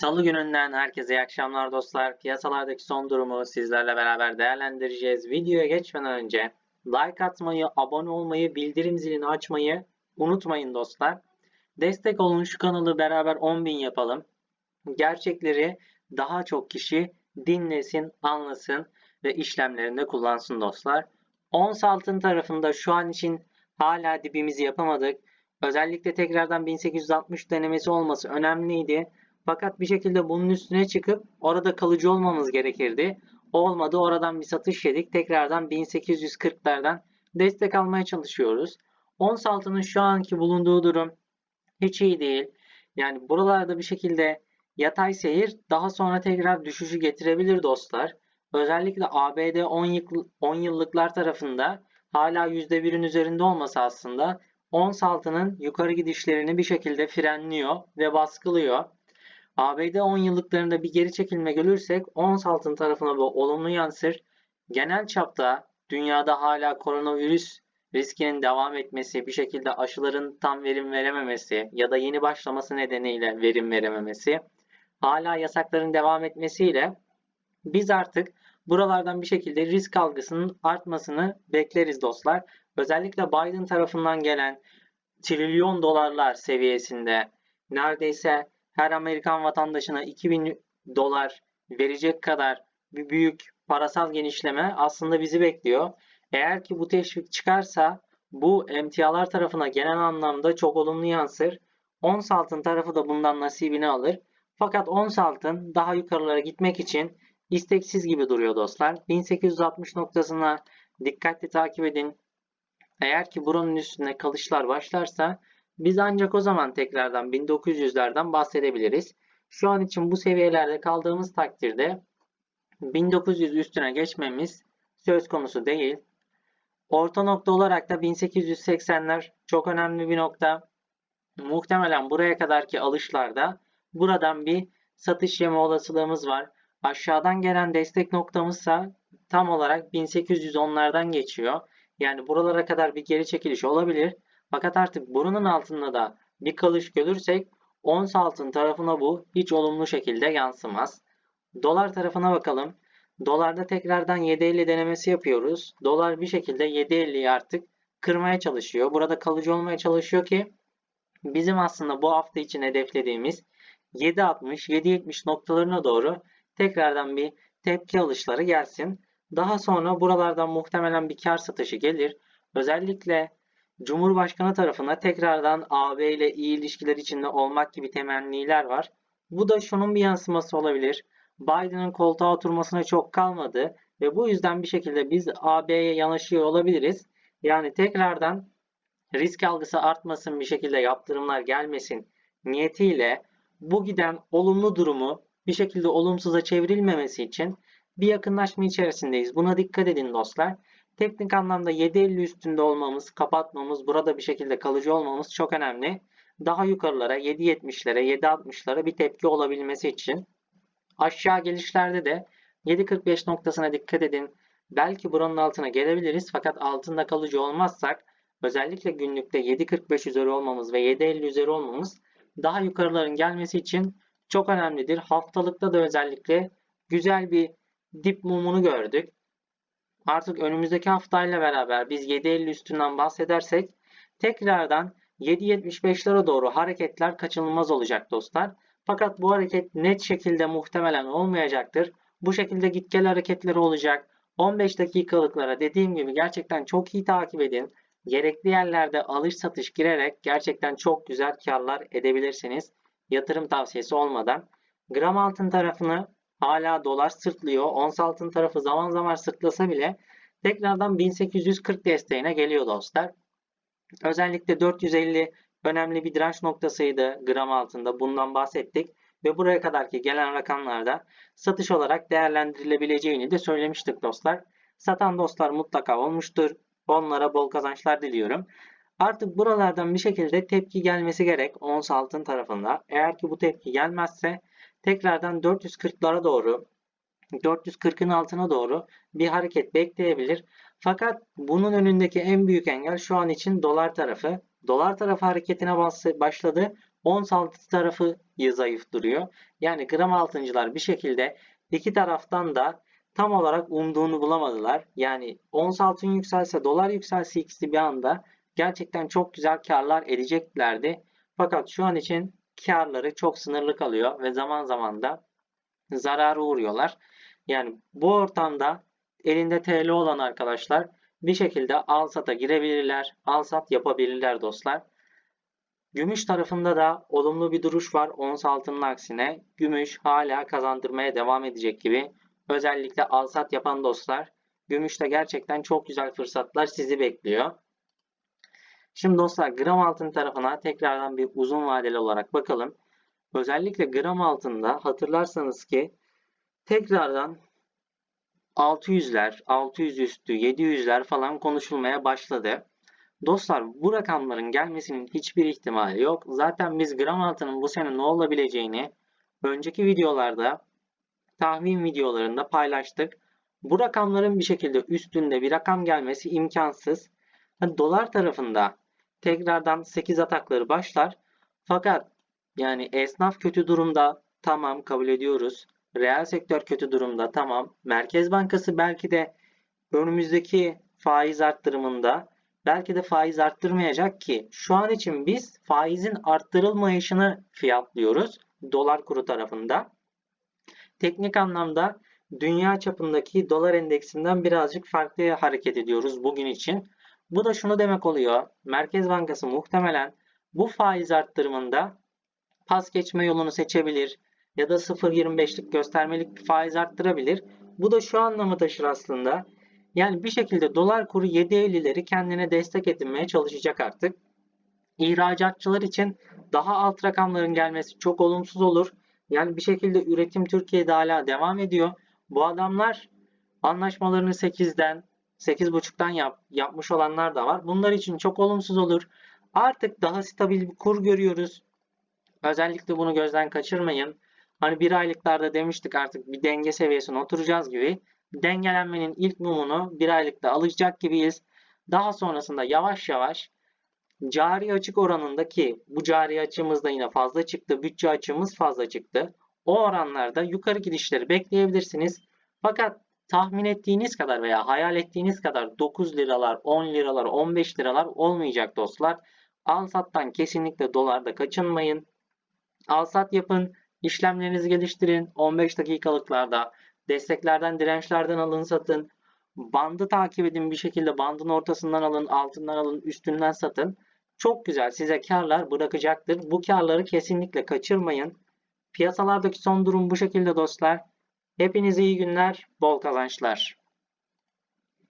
Salı gününden herkese iyi akşamlar dostlar. Piyasalardaki son durumu sizlerle beraber değerlendireceğiz. Videoya geçmeden önce like atmayı, abone olmayı, bildirim zilini açmayı unutmayın dostlar. Destek olun şu kanalı beraber 10.000 yapalım. Gerçekleri daha çok kişi dinlesin, anlasın ve işlemlerinde kullansın dostlar. Ons altın tarafında şu an için hala dibimizi yapamadık. Özellikle tekrardan 1860 denemesi olması önemliydi. Fakat bir şekilde bunun üstüne çıkıp orada kalıcı olmamız gerekirdi. Olmadı oradan bir satış yedik. Tekrardan 1840'lardan destek almaya çalışıyoruz. Ons altının şu anki bulunduğu durum hiç iyi değil. Yani buralarda bir şekilde yatay seyir daha sonra tekrar düşüşü getirebilir dostlar. Özellikle ABD 10, yıl, 10 yıllıklar tarafında hala %1'in üzerinde olması aslında ons altının yukarı gidişlerini bir şekilde frenliyor ve baskılıyor. ABD 10 yıllıklarında bir geri çekilme görürsek ons altın tarafına bu olumlu yansır. Genel çapta dünyada hala koronavirüs riskinin devam etmesi, bir şekilde aşıların tam verim verememesi ya da yeni başlaması nedeniyle verim verememesi, hala yasakların devam etmesiyle biz artık buralardan bir şekilde risk algısının artmasını bekleriz dostlar. Özellikle Biden tarafından gelen trilyon dolarlar seviyesinde neredeyse her Amerikan vatandaşına 2000 dolar verecek kadar bir büyük parasal genişleme aslında bizi bekliyor. Eğer ki bu teşvik çıkarsa bu emtialar tarafına genel anlamda çok olumlu yansır. Ons altın tarafı da bundan nasibini alır. Fakat ons altın daha yukarılara gitmek için isteksiz gibi duruyor dostlar. 1860 noktasına dikkatli takip edin. Eğer ki buranın üstüne kalışlar başlarsa biz ancak o zaman tekrardan 1900'lerden bahsedebiliriz. Şu an için bu seviyelerde kaldığımız takdirde 1900 üstüne geçmemiz söz konusu değil. Orta nokta olarak da 1880'ler çok önemli bir nokta. Muhtemelen buraya kadarki alışlarda buradan bir satış yeme olasılığımız var. Aşağıdan gelen destek noktamızsa tam olarak 1810'lardan geçiyor. Yani buralara kadar bir geri çekiliş olabilir. Fakat artık burunun altında da bir kalış görürsek ons altın tarafına bu hiç olumlu şekilde yansımaz. Dolar tarafına bakalım. Dolarda tekrardan 7.50 denemesi yapıyoruz. Dolar bir şekilde 7.50'yi artık kırmaya çalışıyor. Burada kalıcı olmaya çalışıyor ki bizim aslında bu hafta için hedeflediğimiz 7.60-7.70 noktalarına doğru tekrardan bir tepki alışları gelsin. Daha sonra buralardan muhtemelen bir kar satışı gelir. Özellikle Cumhurbaşkanı tarafına tekrardan AB ile iyi ilişkiler içinde olmak gibi temenniler var. Bu da şunun bir yansıması olabilir. Biden'ın koltuğa oturmasına çok kalmadı ve bu yüzden bir şekilde biz AB'ye yanaşıyor olabiliriz. Yani tekrardan risk algısı artmasın bir şekilde yaptırımlar gelmesin niyetiyle bu giden olumlu durumu bir şekilde olumsuza çevrilmemesi için bir yakınlaşma içerisindeyiz. Buna dikkat edin dostlar. Teknik anlamda 7.50 üstünde olmamız, kapatmamız, burada bir şekilde kalıcı olmamız çok önemli. Daha yukarılara 7.70'lere, 7.60'lara bir tepki olabilmesi için. Aşağı gelişlerde de 7.45 noktasına dikkat edin. Belki buranın altına gelebiliriz fakat altında kalıcı olmazsak özellikle günlükte 7.45 üzeri olmamız ve 7.50 üzeri olmamız daha yukarıların gelmesi için çok önemlidir. Haftalıkta da özellikle güzel bir dip mumunu gördük. Artık önümüzdeki haftayla beraber biz 7.50 üstünden bahsedersek tekrardan 7.75'lere doğru hareketler kaçınılmaz olacak dostlar. Fakat bu hareket net şekilde muhtemelen olmayacaktır. Bu şekilde git gel hareketleri olacak. 15 dakikalıklara dediğim gibi gerçekten çok iyi takip edin. Gerekli yerlerde alış satış girerek gerçekten çok güzel karlar edebilirsiniz. Yatırım tavsiyesi olmadan. Gram altın tarafını hala dolar sırtlıyor. Ons altın tarafı zaman zaman sırtlasa bile tekrardan 1840 desteğine geliyor dostlar. Özellikle 450 önemli bir direnç noktasıydı gram altında. Bundan bahsettik. Ve buraya kadarki gelen rakamlarda satış olarak değerlendirilebileceğini de söylemiştik dostlar. Satan dostlar mutlaka olmuştur. Onlara bol kazançlar diliyorum. Artık buralardan bir şekilde tepki gelmesi gerek ons altın tarafında. Eğer ki bu tepki gelmezse tekrardan 440'lara doğru 440'ın altına doğru bir hareket bekleyebilir. Fakat bunun önündeki en büyük engel şu an için dolar tarafı. Dolar tarafı hareketine başladı. ons altı tarafı zayıf duruyor. Yani gram altıncılar bir şekilde iki taraftan da tam olarak umduğunu bulamadılar. Yani ons altın yükselse, dolar yükselse ikisi bir anda gerçekten çok güzel karlar edeceklerdi. Fakat şu an için karları çok sınırlı kalıyor ve zaman zaman da zarara uğruyorlar. Yani bu ortamda elinde TL olan arkadaşlar bir şekilde al sata girebilirler, al sat yapabilirler dostlar. Gümüş tarafında da olumlu bir duruş var ons altının aksine. Gümüş hala kazandırmaya devam edecek gibi. Özellikle al sat yapan dostlar gümüşte gerçekten çok güzel fırsatlar sizi bekliyor. Şimdi dostlar gram altın tarafına tekrardan bir uzun vadeli olarak bakalım. Özellikle gram altında hatırlarsanız ki tekrardan 600'ler, 600 üstü, 700'ler falan konuşulmaya başladı. Dostlar bu rakamların gelmesinin hiçbir ihtimali yok. Zaten biz gram altının bu sene ne olabileceğini önceki videolarda tahmin videolarında paylaştık. Bu rakamların bir şekilde üstünde bir rakam gelmesi imkansız. Dolar tarafında tekrardan 8 atakları başlar. Fakat yani esnaf kötü durumda tamam kabul ediyoruz. Reel sektör kötü durumda tamam. Merkez Bankası belki de önümüzdeki faiz arttırımında belki de faiz arttırmayacak ki şu an için biz faizin arttırılmayışını fiyatlıyoruz dolar kuru tarafında. Teknik anlamda dünya çapındaki dolar endeksinden birazcık farklı hareket ediyoruz bugün için. Bu da şunu demek oluyor. Merkez Bankası muhtemelen bu faiz arttırımında pas geçme yolunu seçebilir ya da 0.25'lik göstermelik bir faiz arttırabilir. Bu da şu anlamı taşır aslında. Yani bir şekilde dolar kuru 7.50'leri kendine destek edinmeye çalışacak artık. İhracatçılar için daha alt rakamların gelmesi çok olumsuz olur. Yani bir şekilde üretim Türkiye'de hala devam ediyor. Bu adamlar anlaşmalarını 8'den 8.5'tan yap, yapmış olanlar da var. Bunlar için çok olumsuz olur. Artık daha stabil bir kur görüyoruz. Özellikle bunu gözden kaçırmayın. Hani bir aylıklarda demiştik artık bir denge seviyesine oturacağız gibi. Dengelenmenin ilk mumunu bir aylıkta alacak gibiyiz. Daha sonrasında yavaş yavaş cari açık oranındaki bu cari açığımız da yine fazla çıktı. Bütçe açığımız fazla çıktı. O oranlarda yukarı gidişleri bekleyebilirsiniz. Fakat tahmin ettiğiniz kadar veya hayal ettiğiniz kadar 9 liralar, 10 liralar, 15 liralar olmayacak dostlar. Al sattan kesinlikle dolarda kaçınmayın. Al sat yapın. İşlemlerinizi geliştirin. 15 dakikalıklarda desteklerden, dirençlerden alın satın. Bandı takip edin bir şekilde bandın ortasından alın, altından alın, üstünden satın. Çok güzel size karlar bırakacaktır. Bu karları kesinlikle kaçırmayın. Piyasalardaki son durum bu şekilde dostlar. Hepinize iyi günler, bol kazançlar.